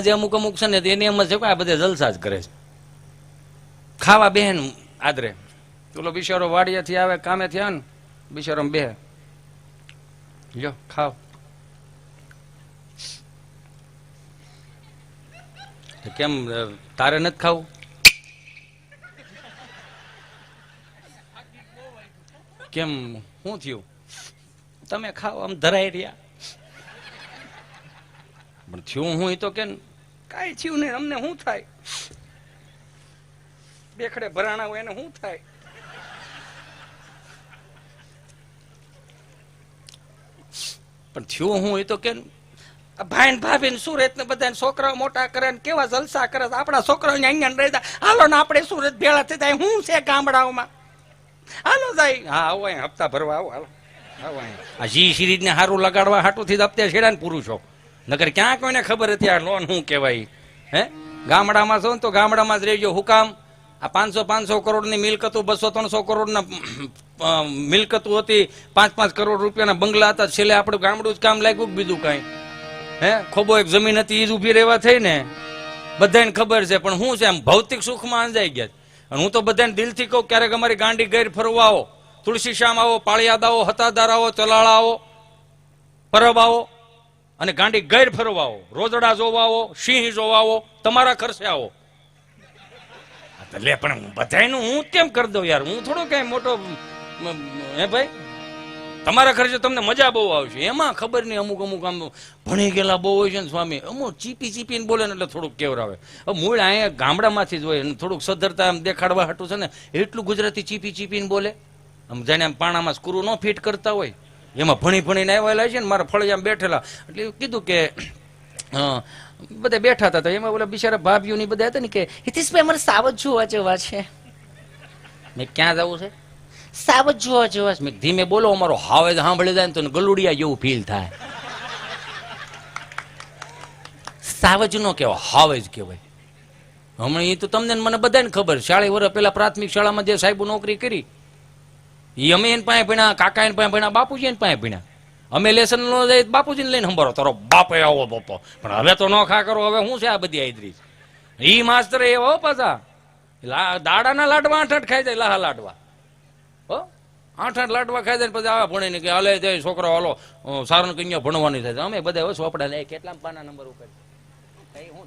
જે અમુક અમુક છે ને, એની એમ છે આ બધા જલસા જ કરે છે. ખાવા બેન આદરે. પેલો બિચારો વાડિયાથી આવે કામે થયા ને બિચારો બે લ્યો ખાવ કેમ તારે નથી ખાવું? કેમ શું થયું? તમે ખાઓ, આમ ધરાઈ રહ્યા. પણ થયું હું તો કે કાંઈ થયું નહીં અમને શું થાય? બેખડે ભરાણા હોય એને શું થાય? પણ થયું હું એ તો કે ભાઈ ભાભી સુરત ને બધા છોકરાઓ મોટા કરે ને કેવા જલસા કરે આપણા છોકરાઓ અહીંયા રહેતા. હાલો ને આપણે સુરત ભેળા થઈ જાય. શું છે ગામડાઓમાં? હાલો જાય. હા આવો હપ્તા ભરવા આવો હાલો. આવો. આ જી સિરીજ ને સારું લગાડવા હાટું થી હપ્તે છેડા ને પૂરું છો નકર ક્યાં કોઈને ખબર હતી આ લોન શું કહેવાય? હે? ગામડામાં છો ને તો ગામડામાં જ રહેજો હું કામ આ પાંચસો પાંચસો કરોડની મિલકતો, બસો ત્રણસો કરોડના મિલકતો હતી. પાંચ પાંચ કરોડ રૂપિયાના બંગલા હતા. છેલ્લે આપણું ગામડું જ કામ લાગ્યું બીજું કાંઈ? હે? ખોબો એક જમીન હતી એ જ ઊભી રહેવા થઈ ને? બધાને ખબર છે, પણ શું છે આમ ભૌતિક સુખમાં અંજાઈ ગયા અને હું તો બધાને દિલથી કહું ક્યારેક અમારી ગાંડી ગેર ફરવા આવો. તુલસી શ્યામ આવો, પાળિયાદ આવો હતાદાર આવો, ચલાળા આવો, પરબ આવો. અને ગાંડી ગેર ફરવા આવો રોજડા આવો સિંહ જોવા આવો તમારા ખર્ચે આવો. લે, પણ બધાયનું હું કેમ કરી દઉં યાર? હું થોડો કઈ મોટો હે ભાઈ? તમારા ખર્ચે તમને મજા બહુ આવશે. એમાં ખબર નહીં અમુક અમુક આમ ભણી ગયેલા બહુ હોય છે ને સ્વામી. અમુક ચીપી ચીપીને બોલે ને એટલે થોડુંક કેવરાવે. મૂળ અહીંયા ગામડામાંથી જ હોય થોડુંક સદ્ધરતા આમ દેખાડવા હાટું છે ને, એટલું ગુજરાતી ચીપી ચીપીને બોલે. આમ જાણે આમ પાણામાં સ્ક્રૂ ન ફિટ કરતા હોય. એમાં ભણી ભણીને આવેલા છે ને મારા ફળિયામાં બેઠેલા. એટલે કીધું કે બધા બેઠા હતા તો એમાં ઓલા બિચારા ભાભીઓની બધા હતા ને કે, હિતેશભાઈ, અમારે સાવજ જોવા જેવા છે. મેં ક્યાં જવું છે? સાવજ જોવા જેવા છે. મેં ધીમે બોલો, અમારો હાવે સાંભળી જાય ને તો ગલુડિયા જેવું ફીલ થાય. સાવજ નો કહેવાય, હાવેજ કહેવાય. હમણાં એ તો તમને ને મને બધાને ખબર શાળી વર્ષ પેલા પ્રાથમિક શાળામાં જે સાહેબ નોકરી કરી એ અમે એને પાસે ભણ્યા કાકા એને પાસે ભણ્યા બાપુજી એને પાસે ભણ્યા અમે લેસન નો જાય બાપુજીને લઈને સંભાળો. તારો બાપે આવો બાપો પણ હવે તો નો ખા કરો, હવે શું છે આ બધી આદરી ઈ માસ્તર એવો પાછા. દાડાના લાડવા આઠ આઠ ખાઈ જાય, લાહા લાડવા. હો? આઠ આઠ લાડવા ખાઈ જાય પછી આવા ભણીને કે હાલે જાય છોકરો, હાલો સારું કન્યા ભણવાની થાય. અમે બધા હોય ચોપડા લે કેટલા પાના નંબર ઉપર હું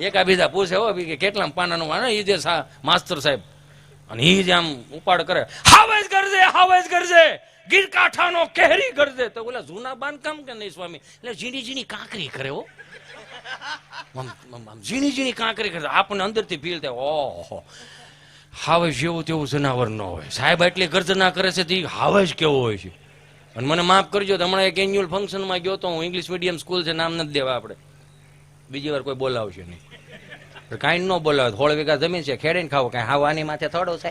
એકા બીજા પૂછે, હો, કે કેટલા પાનાનું એ જે માસ્તર સાહેબ અને એ જ આમ ઉપાડ કરે. હાવેજ કરજે હાવેજ કરજે. ગીર કાંઠાનો કેહરી કરજે. તો ઓલા જૂના બાંધકામ કે નહીં સ્વામી? એટલે ઝીણી ઝીણી કાંકરી કરે હો. ઝીણી ઝીણી કાંકરી કરે. આપણને અંદરથી ફીલ થાય, ઓહો. હાવેજ જેવું તેવું જનાવર ન હોય. સાહેબ એટલી ગર્જના કરે છે તે હાવે હાવેજ કેવો હોય છે? અને મને માફ કરજો હમણાં એક એન્યુઅલ ફંક્શનમાં ગયો તો હું ઇંગ્લિશ મીડિયમ સ્કૂલ છે, નામ નથી દેવા આપણે. બીજી વાર કોઈ બોલાવશે નહીં. કાંઈ ન બોલાવે થોડા વીઘા જમીન છે, ખેડીને ખાવો. કાંઈ હાવ આની માથે થોડો છે.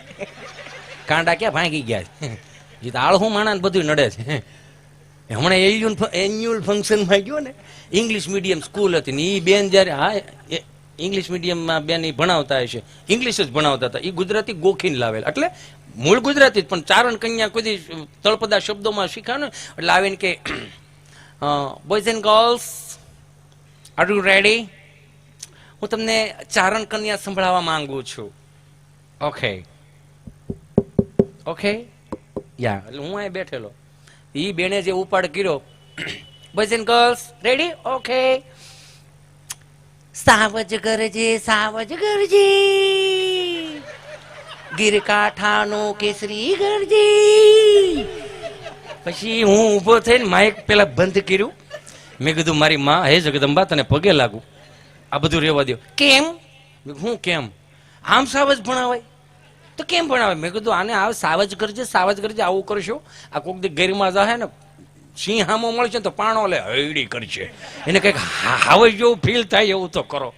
કાંડા ક્યાં ભાંગી ગયા છે? એ તો આળહું માણાને બધું નડે છે. હમણાં એન્યુઅલ એન્યુઅલ ફંક્શનમાં ગયો ને ઇંગ્લિશ મીડિયમ સ્કૂલ હતી ને એ બેન જ્યારે, હા ઇંગ્લિશ મીડિયમમાં બેન એ ભણાવતા હશે. ઇંગ્લિશ જ ભણાવતા હતા. એ ગુજરાતી ગોખીને લાવેલા. એટલે મૂળ ગુજરાતી જ, પણ ચારણ કન્યા કોઈ તળપદા શબ્દોમાં શીખાય એટલે આવીને કે boys and girls are you ready હું તમને ચારણ કન્યા સંભળાવવા માંગુ છું. ઓકે ઓકે યા એટલે હું અહીં બેઠેલો. એ બેને જે ઉપાડ કર્યો boys and girls ready okay સાવજ ગરજે સાવજ ગરજે. ગીરકાઠાનો કેસરી ગરજે. પછી હું ઊભો થઈને માઇક પેલા બંધ કર્યું. મેં કીધું, મારી માં હે જગદંબા, તને પગે લાગુ. આ બધું રહેવા દો કેમ? હું કેમ? આમ સાવજ ભણાવાય? તો કેમ ભણાવે મેં કીધું, આને આ સાવજ કરજે સાવજ કરજે, આવું કરશો. આ કોક દી ગેરમાં જાહે ને સિંહ હામો મળશે તો પાણો લે હૈડી કરશે. એને કંઈક હાવજ જેવું ફીલ થાય એવું તો કરો.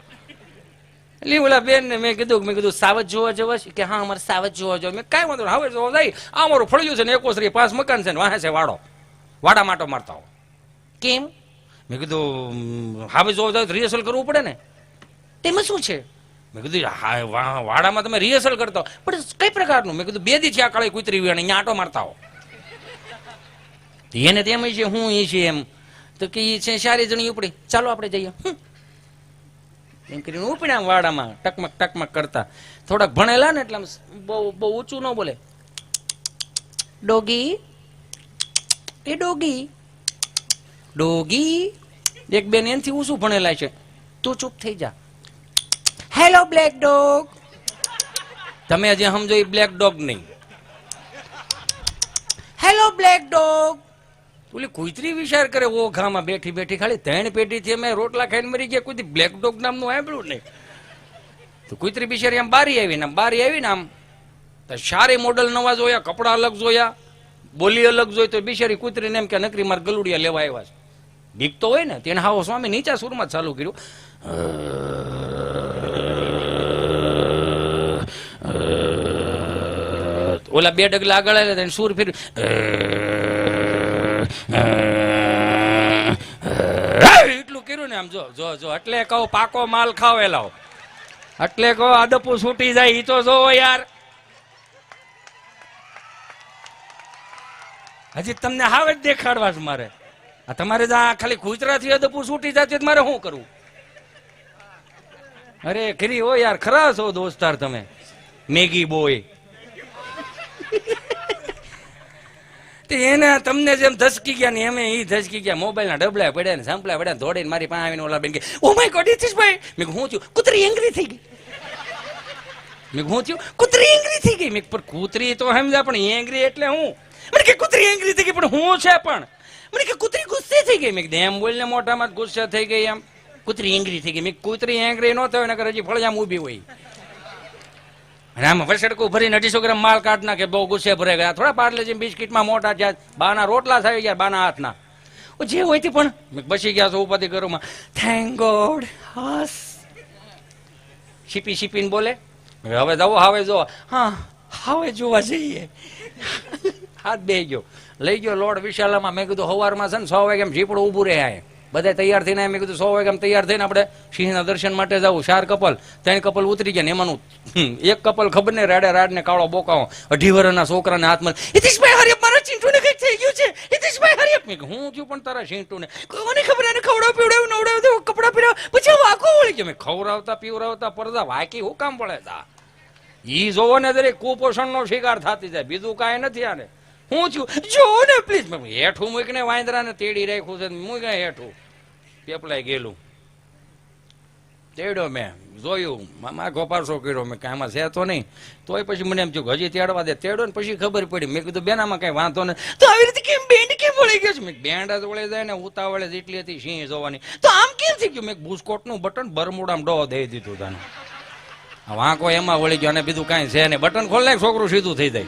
એટલે ઓલા બેન ને મેં કીધું મેં કીધું, સાવજ જોવા જવા છે? કે હા, અમારે સાવજ જોવા જવા. મેં કાંઈ વાંધો હવે જોવા જાય. આ અમારું ફળિયું છે ને એકોસરી પાંચ મકાન છે ને, વાહે છે વાડો. વાડા માટો મારતા હો કેમ? મેં કીધું હા ભાઈ જોવા જાય રિહર્સલ કરવું પડે ને. તેમાં શું છે? મેં કીધું હા વાડામાં તમે રિહર્સલ કરતા હો. પણ કઈ પ્રકારનું? મેં કીધું બે દી છે આ કાળી કૂતરી અને અહીંયા આટો મારતા હો. એને તેમ છે હું એ છે એમ. તો કે એ છે સારી જણી ઉપડી. ચાલો આપણે જઈએ. એમ કરીને ઉપડ્યા વાડામાં ટકમક ટકમક કરતા. થોડાક ભણેલા ને એટલે આમ બહુ બહુ ઊંચું ન બોલે. ડોગી? એ ડોગી? ડોગી? એક બેન, એનથી ઊંચું ભણેલા છે. તું ચૂપ થઈ જા. હેલો બ્લેક ડોગ તમે હજી સમજો એ બ્લેક ડોગ નહીં. હેલો બ્લેક ડોગ ઓલી કુતરી વિચાર કરે, ઓ ઘામાં બેઠી બેઠી ખાલી ત્રણ પેટીથી અમે રોટલા ખાઈને મરી ગયા, કોઈ બ્લેક ડોગ નામનું સાંભળ્યું નહીં. તો કુતરી બિચારી આમ બારી આવી ને આમ બારી આવી ને આમ, તો સારી મોડલ નવા જોયા, કપડાં અલગ જોયા, બોલી અલગ જોઈ, તો બિચારી કુતરીને એમ કે, નકરી માર ગલુડિયા લેવા આવ્યા છે. બીક તો હોય ને, તેને હાવો સ્વામી નીચા સુરમાં ચાલુ કર્યું. ઓલા બે ડગલા આગળ આવ્યા તેને સૂર ફેર એટલું કર્યું ને આમ જો જો જો, એટલે કહો પાકો માલ ખાવેલા એટલે કહો આદપુ છૂટી જાય, ઈ તો જોવો યાર. હજી તમને હાવે જ દેખાડવા જ મારે. આ તમારે જ આ ખાલી ગુજરાતી અદપુ છૂટી જતી મારે શું કરવું? અરે, ખરી હો યાર ખરા છો દોસ્તાર તમે. Maggi boy. એને તમને જેમ ધસકી ગયા ને એમે એ ધસકી ગયા. મોબાઈલના ડબલા પડ્યા ને સાંપલા પડ્યા દોડીને મારી પાસે આવીને ઓલા બેન કે, oh my god it is ભાઈ મેં હું થયું? કૂતરી એંગ્રી થઈ ગઈ. મેં હું થયું? કૂતરી એંગ્રી થઈ ગઈ. મેં પણ કૂતરી તો સમજા, પણ એંગ્રી એટલે હું. મને કે, કૂતરી એંગ્રી થઈ ગઈ, પણ હું છે પણ? મને કે કૂતરી ગુસ્સે થઈ ગઈ. મેં કીધું, એમ બોલને મોઢામાં ગુસ્સે થઈ ગઈ એમ. કૂતરી એંગરી થઈ ગઈ. મેં કૂતરી એંગરી ન થયો, નકર હજી ફળજામ ઊભી હોય. માલ કાઢ નાખે, બહુ ગુસ્સે ભરાઈ ગયા. થોડા પાર્લેજી બિસ્કીટમાં મોટા થયા, બાના રોટલા થઈ ગયા, બાના હાથના. જે હોય તે પણ. બસી ગયા છો ઉપાધિ ઘરોમાં. થેન્ક ગોડ હસ. શીપી શીપીને બોલે હવે જવો હવે જો હા, હવે જોવા જઈએ. હાથ બે ગયો. લઈ ગયો લોડ વિશાલામાં. મેં કીધું સવારમાં છે ને સો વાગે એમ ઝીપડું ઊભું રહે આ બધા તૈયાર થઈને મેં કીધું, સો વાગે તૈયાર થઈને આપણે સિંહના દર્શન માટે જવું. ચાર કપલ. ત્રણ કપલ ઉતરી ગયા ને એમાંનું એક કપલ ખબર ને રાડે રાડ ને કાળો બોકાવો. અઢી વર્ષના છોકરાને હાથમાં, હિતેશભાઈ હરિયપ મારા ચીંટુને કંઈક થઈ ગયું છે? હિતેશભાઈ હરિયપ. મેં હું થયું પણ તારા ચીંટુને? કોને ખબર? એને ખવડાવ, પીવડાવ, નવડાવ કપડા પીરાવ પછી વાકો વળી ગયો. મેં ખવડાવતા, પીવડાવતા પડતા વાકી હું કામ પડે તા. ઈ જોવો ને દરેક કુપોષણનો શિકાર થતી જાય. બીજું કાંઈ નથી આને. હું છું? જો ને પ્લીઝ હેઠું મૂકીને વાંદરાને તેડી રાખ્યું છે મૂક્યા હેઠું. પેપલાય ગયેલું. તેડ્યો મેં. જોયું. મામા ગોપારસો કર્યો. મેં કાંઈ આમાં છે તો નહીં. તોય પછી મને એમ થયું હજી તેડવા દે. તેડો ને પછી ખબર પડી. મેં કીધું બેનામાં કઈ વાંધો નહીં તો આવી રીતે કેમ બેન્ડ કેમ વળી ગયો છે? મેં બેન્ડ જ વળી જાય ને, ઉતાવળે જ એટલી હતી સિંહ જોવાની. તો આમ કેમ થઈ ગયું? મેં બુસ્કોટનું બટન બરમુડામાં ડો દઈ દીધું તને. વાંકો એમાં વળી ગયો અને બીજું કાંઈ છે નહીં. બટન ખોલ નાખ છોકરું સીધું થઈ જાય.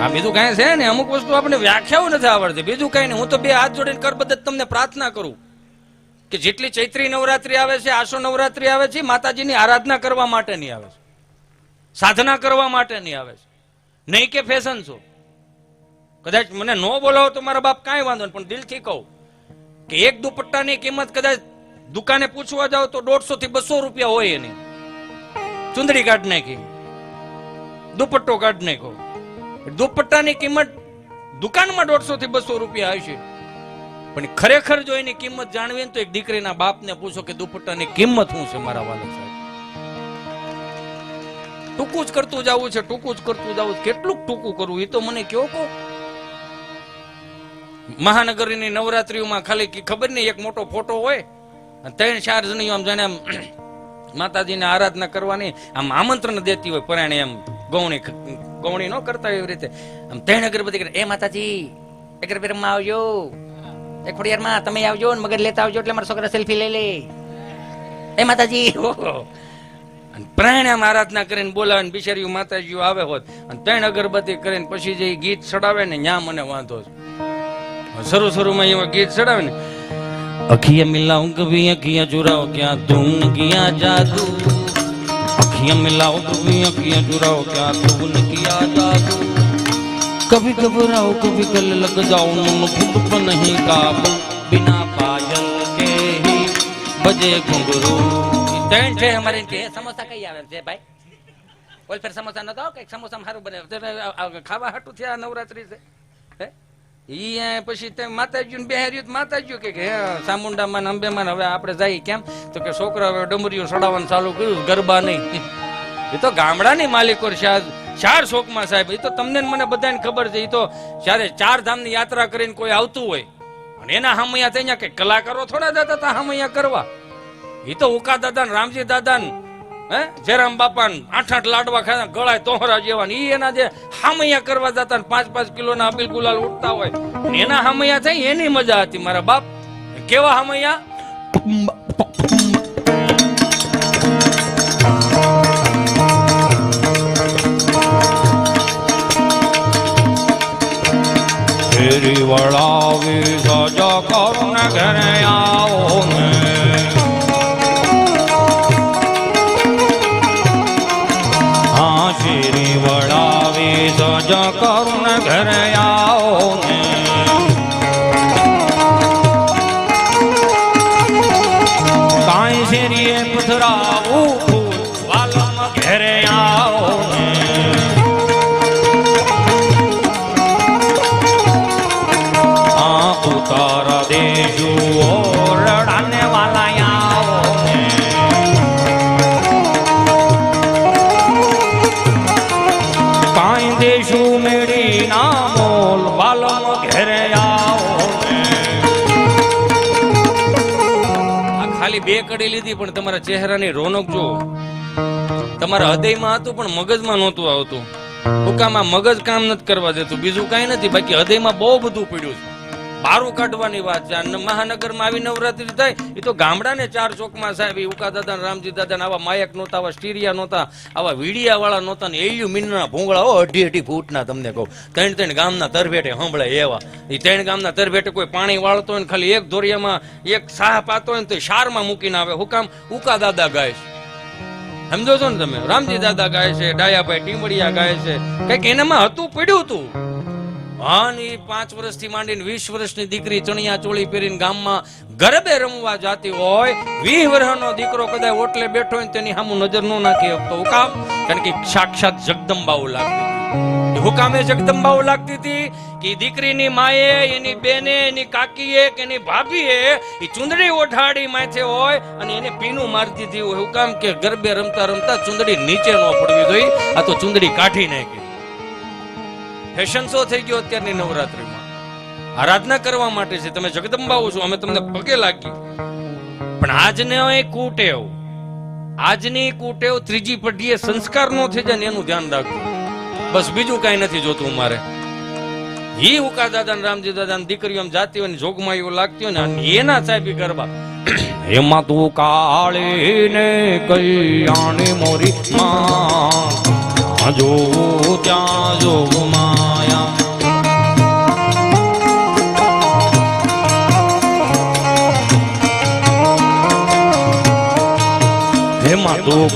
હા, બીજું કાંઈ છે ને? અમુક વસ્તુ આપણે વ્યાખ્યાઓ નથી આવડતી. બીજું કાંઈ નહીં. હું તો બે હાથ જોડીને કરબદ્ધ તમને પ્રાર્થના કરું કે જેટલી ચૈત્રી નવરાત્રી આવે છે, આસો નવરાત્રી આવે છે, માતાજીની આરાધના કરવા માટેની આવે છે. સાધના કરવા માટેની આવે છે. નહીં કે ફેશન શો. કદાચ મને ન બોલાવો તો મારા બાપ કાંઈ વાંધો નહીં, પણ દિલથી કહું કે એક દુપટ્ટાની કિંમત કદાચ દુકાને પૂછવા જાવ તો દોઢસો થી બસો રૂપિયા હોય એની. ચુંદડી કાઢ નાખી. દુપટ્ટો કાઢ નાખો દુપટ્ટાની કિંમત દુકાનમાં દોઢસો થી બસો રૂપિયા આવશે પણ ખરેખર જો એની કિંમત જાણવી તો એક દીકરીના બાપને પૂછો કે દુપટ્ટાની કિંમત શું છે મારા વાલા સાહેબ? ટૂંકું જ કરતું જવું છે, ટૂંકું જ કરતું જવું કેટલું ટૂંકું કરવું એ તો મને કયો કહો. મહાનગરીની નવરાત્રીઓમાં ખાલી ખબર નહીં, એક મોટો ફોટો હોય ત્રણ, ચાર જણી આમ જાણે આમ માતાજીને આરાધના કરવાની, આમ આમંત્રણ દેતી હોય પરાણે એમ ગૌણી ગૌણી ન કરતા એવી રીતે. આમ ત્રણ અગરબત્તી કરે. એ માતાજી અગરબત્તીમાં આવજો. એ ખોડિયારમાં તમે આવજો ને મગર લેતા આવજો એટલે મારા છોકરા સેલ્ફી લઈ લે. એ માતાજી. ઓહો. અને પ્રાણાયામ આરાધના કરીને બોલાવે ને બિચારીઓ માતાજીઓ આવે હોત. અને ત્રણ અગરબત્તી કરીને પછી જે ગીત ચડાવે ને, ન્યા મને વાંધો શરૂ શરૂમાં એવા ગીત ચડાવે ને. અખિયા મિલાઉં કભી અખિયા જુરાઓ ક્યાં ધૂન ક્યાં જાદુ. અખિયા મિલાઓ કભી અખિયા ચુરાઓ ક્યાં ધૂન કિયા જાદુ कभी घबराओ कभी गले लग जाओ मन खुद पर नहीं काबू बिना पायल के ही बजे घुंघरू ત્રણ છે અમારે કે સમોસા કઈ આવે છે ભાઈ ઓલ ફેર સમોસા નતો કઈક સમોસા સારું બને તો આ ખાવા હાટું થયા નવરાત્રી છે હે ઈ પછી તે માતાજી બેહાર્યું માતાજી કે હે, ચામુંડામાં અંબેમાં હવે આપણે જઈએ કેમ? તો કે, છોકરા હવે ડમરીઓ સડાવવાનું ચાલુ કર્યું ગરબા નહીં. એ તો ગામડાની માલિકો ચાર શોકમાં સાહેબ એ તો તમને મને બધાને ખબર છે એ તો જ્યારે ચાર ધામની યાત્રા કરીને કોઈ આવતું હોય, અને એના હામૈયા થઈ કે કલાકારો થોડા દાદા હતા હામૈયા કરવા. એ તો ઉકા દાદા રામજી દાદા હે? જયરામ બાપા આઠ આઠ લાડવા ખાતા ગળાય તોહરા જેવા ઈ એના જે હામૈયા કરવા જતા ને પાંચ પાંચ કિલો ના અબીલ ગુલાલ ઉડતા હોય એના હામૈયા થઈ એની મજા હતી મારા બાપ. કેવા હામૈયા? વળાવી સજ કરુણ ઘરે આવો ને. સજ કરુણ ઘરે આવો ને કાંઈ શેરીએ પથરાવું ખાલી બે કડી લીધી, પણ તમારા ચહેરાની રોનક જો તમારા હૃદયમાં હતું, પણ મગજમાં નહોતું આવતું. હુકામાં મગજ કામ નથી કરવા દેતું. બીજું કાંઈ નથી, બાકી હૃદયમાં બહુ બધું પડ્યું છે. બારું કાઢવાની વાત છે. મહાનગરમાં આવી નવરાત્રી થાય એ તો ગામડાને ચાર ચોકમાં સાહેબ ઉકા દાદા રામજી દાદા આવા માયક નહોતા, આવા સ્ટીરિયા નહોતા, આવા વીડિયા વાળા નહોતા ને એલ્યુ ભૂંગળા અઢી અઢી ફૂટના તમને કહું. ત્રણ ત્રણ ગામના તરભેટે સંભળાય એવા. એ ત્રણ ગામના તરભેટે કોઈ પાણી વાળતો હોય ને ખાલી એક દોરિયામાં એક સાહ પાતો હોય ને તો શારમાં મૂકીને આવે. હુકામ ઉકા દાદા ગાય છે. સમજો છો ને તમે? રામજી દાદા ગાય છે, ડાયાભાઈ ટીમડિયા ગાય છે. કંઈક એનામાં હતું, પડ્યું હતું પાંચ વર્ષથી માંડીને વીસ વર્ષની દીકરી ચણિયા ચોળી પહેરીને ગામમાં ગરબે રમવા જાતી હોય, વીસ વર્ષનો દીકરો કદાચ ઓટલે બેઠો હોય તેની સામું નજર ન નાખી શકતો હુકામ. કારણ કે સાક્ષાત જગદંબાઓ લાગતી હુકામે જગદંબાઓ લાગતી હતી કે દીકરીની માએ, એની બેને, એની કાકીએ કે એની ભાભીએ એ ચુંદડી ઓઢાડી માથે હોય અને એને પીનું મારતી હતી. હુકામ કે ગરબે રમતા રમતા ચુંદડી નીચે ન પડવી જોઈએ. આ તો ચુંદડી કાઢી નાખી. ફેશન શો થઈ ગયો અત્યારની નવરાત્રીમાં. આરાધના કરવા માટે છે તમે જગદંબાઓ છો, અમે તમને પગે લાગી. પણ આજને એ કુટેવ, આજની કુટેવ ત્રીજી પઢીએ સંસ્કાર નો થઈ જાય એનું ધ્યાન રાખજો. બસ બીજું કાંઈ નથી જોતું મારે ઈ ઉકા દાદા રામજી દાદા ની દીકરીઓ જાતી હોય ને જોગમાં એવું લાગતી હોય ને એના સાહેબ ગરબા. એમાં તું કાળી ને મોરી માં. જો ત્યાં જો માયા એમાં તું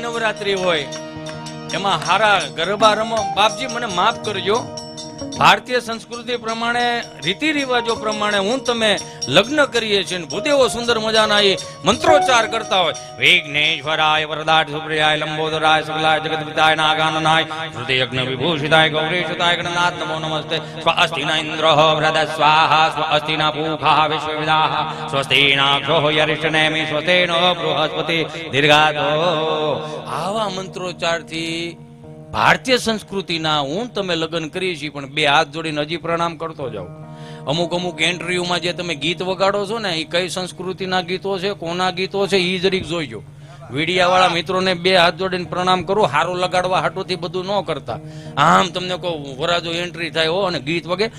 નવરાત્રી હોય એમાં હારા ગરબા રમો. બાપજી મને માફ કરજો. ભારતીય સંસ્કૃતિ પ્રમાણે, રીતિ રિવાજો પ્રમાણે હું તમે લગ્ન કરીએ છીએ ભૂદેવો સુંદર મજાના એ મંત્રોચ્ચાર કરતા હોય. વિઘ્નેશ્વરાય વરદાટ સુપ્રિયાય લંબોદરાય શુક્લાય જગદપિતાય નાગાનનાય હૃદયજ્ઞ વિભૂષિતાય ગૌરીષિતાય ગણનાથ નમો નમસ્તે. સ્વસ્તિ ન ઇન્દ્ર વ્રદ સ્વાહા સ્વસ્તિ ન પૂખા વિશ્વવિદાહ સ્વસ્તિ નાક્ષો યરિષ્ઠનેમિ સ્વસ્તેનો બૃહસ્પતિ દીર્ઘાતો આવા મંત્રોચ્ચારથી ભારતીય સંસ્કૃતિના હું તમે લગ્ન કરીએ છીએ, પણ બે હાથ જોડીને હજી પ્રણામ કરતો જાઓ. અમુક અમુક એન્ટ્રીઓમાં જે તમે ગીત વગાડો છો ને, એ કઈ સંસ્કૃતિના ગીતો છે, કોના ગીતો છે એ જરીક જોઈજો. વીડિયાવાળા મિત્રોને બે હાથ જોડીને પ્રણામ કરો, હારું લગાડવા હાટોથી બધું ન કરતા. આમ તમને કહો વરાજો એન્ટ્રી થાય હો, અને ગીત વગે.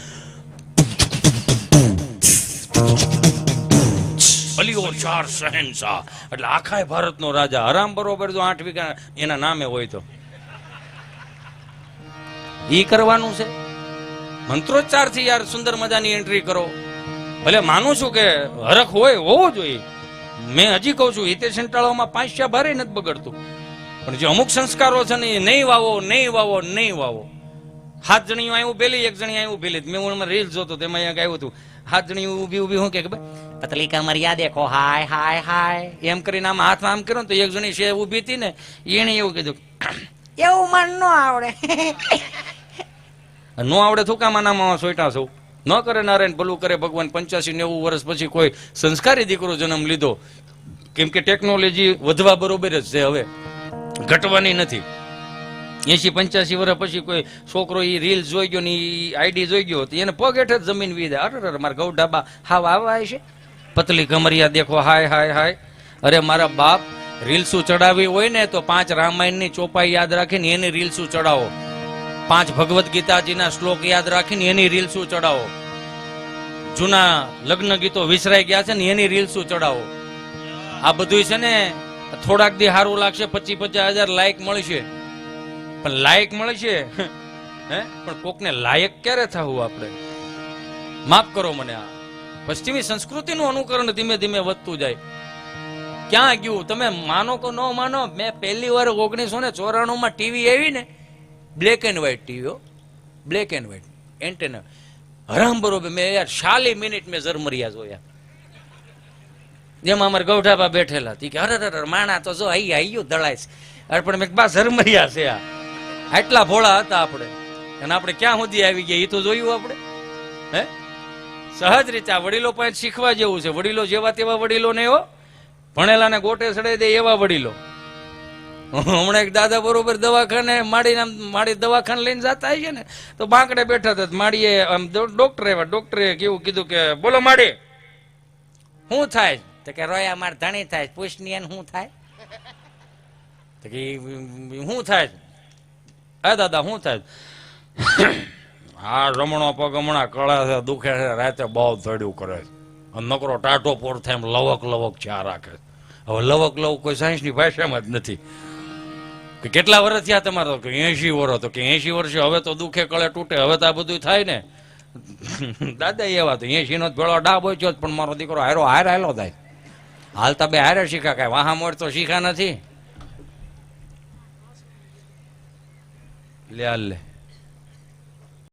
અલીઓ ચાર શહેનશાહ. એટલે આખા ભારતનો રાજા હરામ બરોબર, જો આઠ વીઘા એના નામે હોય તો. ઈ કરવાનું છે? મંત્રોચ્ચારથી યાર સુંદર મજાની એન્ટ્રી કરો. ભલે માનું છું કે હરખ હોય, હોવો જોઈએ. મેં હજી કહું છું હિતે પાંચ પાંચશા ભારે નથી બગડતું. પણ જે અમુક સંસ્કારો છે ને, એ નહીં વાવો નહીં વાવો નહીં વાવો. હાથ જણીયું આવ્યું પેલી એક જણી આવ્યું પેલી મેં હું રીલ જોતો તેમાં એક આવ્યું હતું. હાથ જણી ઊભી ઊભી હું કે ભાઈ પતલી યાદ દેખો હાય હાય હાય. એમ કરીને આમ હાથમાં આમ કર્યો ને તો એક જણી છે ઊભી હતી ને એને એવું કીધું એવું મન ન આવડે. નો આવડે શું કામ આનામાં સોઈટા છો? ન કરે નારાયણ ભલું કરે, ભગવાન પંચ્યાસી નેવું વર્ષ પછી કોઈ સંસ્કારી દીકરો જન્મ લીધો. કેમ કે ટેકનોલોજી વધવા બરોબર જ છે હવે. ઘટવાની નથી. એસી પંચ્યાસી વર્ષ પછી કોઈ છોકરો એ રીલ જોઈ ગયો ને એ આઈડી જોઈ ગયો તો એને પગ હેઠળ જમીન વી દે અરે અરે, મારા ગૌ ઢાબા હાવ આવા છે. પતલી કમરિયા દેખો, હાય હાય હાય. અરે, મારા બાપ રીલ્સું ચડાવી હોય ને તો પાંચ રામાયણની ચોપાઈ યાદ રાખીને એની રીલ્સું ચડાવો. પાંચ ભગવદ્ ગીતાજીના શ્લોક યાદ રાખીને એની રીલ્સું ચડાવો? જૂના લગ્ન ગીતો વિસરાઈ ગયા છે ને એની રીલ્સું ચડાવો? આ બધું છે ને થોડાક દી સારું લાગશે, પચીસ પચાસ હજાર લાયક મળશે. પણ લાયક મળશે? હે? પણ કોકને લાયક ક્યારે થવું આપણે? માફ કરો મને આ. પશ્ચિમી સંસ્કૃતિનું અનુકરણ ધીમે ધીમે વધતું જાય. ક્યાં ગયું? તમે માનો કે ન માનો, મેં પહેલી વાર ઓગણીસો ને ચોરાણું માં ટીવી આવી ને બ્લેક એન્ડ વ્હાઈટ ટીવીઓ બ્લેક એન્ડ વ્હાઈટ એન્ટેના હરામ બરોબર મેં યાર શાલી મિનિટ મેં ઝરમરિયા જોયા. જેમાં અમારે ગૌઠાબા બેઠેલા. હતી કે અરે અરે માણા તો જો આઈ આઈયું દળાય છે. અરે, પણ મેં બા ઝરમરિયા છે આ. આટલા ભોળા હતા આપણે. અને આપણે ક્યાં સુધી આવી ગયા? એ તો જોયું આપણે. હે? સહજ રીતે આ વડીલો પાસે શીખવા જેવું છે. વડીલો જેવા તેવા વડીલો ને એવો ભણેલા ને ગોટે સડાઈ દે એવા વડીલો. હમણાં એક દાદા બરોબર દવાખાને માડી માડી દવાખાને લઈને જતા છે ને, તો બાંકડે બેઠા હતા માડીએ આમ ડોક્ટર આવ્યા. ડોક્ટરે કેવું કીધું કે, બોલો માડી શું થાય? તો કે, રોયા, માર ધણી થાય એને શું થાય? તો કે શું થાય? હા, દાદા શું થાય. હા, રમણો પગ હમણાં કળા છે, દુખે છે, રાતે બહુ ધડ્યું કરે છે. નકરો ટાટો પોર થાય એમ લવક લવક ચા રાખે હવે લવક લવક કોઈ સાયન્સની ભાષામાં જ નથી. કે કેટલા વર્ષ થયા તમારો? કે એસી વર્ષ તો કે એસી વર્ષે હવે તો દુખે કળે તૂટે. હવે તો આ બધું થાય ને. દાદા એવા તો એસી નો ભેળો ડાબ હોય છે પણ મારો દીકરો હારો હાર હાલો થાય. હાલતા બે હારે શીખા, કાંઈ વાહા મોર તો શીખા નથી. લે, હાલ લે.